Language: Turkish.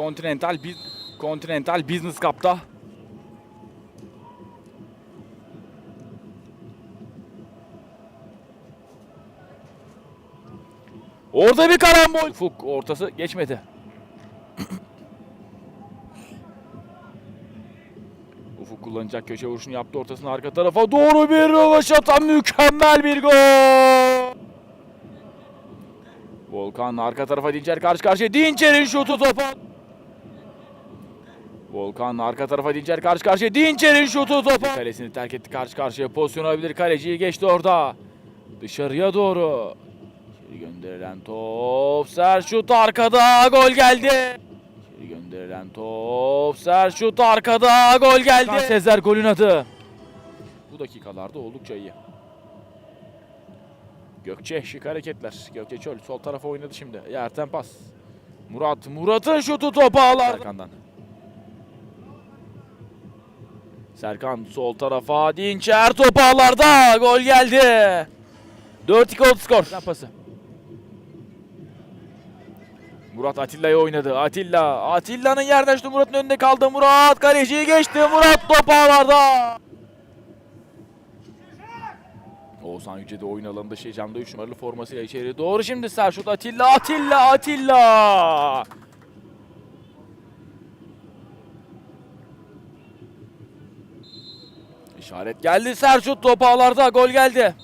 Continental Continental Business Cup'ta Orada bir karambol. Ufuk ortası geçmedi. Ufuk kullanacak köşe vuruşunu yaptı ortasına arka tarafa doğru bir rövaşata mükemmel bir gol. Volkan arka tarafa Dinçer karşı karşıya. Dinçer'in şutu topa. Volkan arka tarafa Dinçer karşı karşıya. Dinçer'in şutu topa. Kalesini terk etti karşı karşıya. Pozisyon alabilir. Kaleciyi geçti orada. Dışarıya doğru. İçeri gönderilen top. Serşut arkada. Gol geldi. İçeri gönderilen top. Serşut arkada. Gol geldi. Sezer golün adı. Bu dakikalarda oldukça iyi. Gökçe şık hareketler. Gökçe Çöl sol tarafa oynadı şimdi. Yerten pas. Murat. Murat'ın şutu topu ağlar. Serkan'dan. Serkan sol tarafa. Dinçer topu ağlarda. Gol geldi. 4-2 oldu skor. Pası. Murat Atilla'ya oynadı. Atilla. Atilla'nın yerden şutu Murat'ın önünde kaldı. Murat kaleciyi geçti. Murat topu ağlarda. Oğuzhan Yüce de oyun alanında şey camda 3 numaralı formasıyla içeri doğru şimdi Selçuk Atilla Atilla Atilla İşaret geldi Selçuk topu ağlarda gol geldi.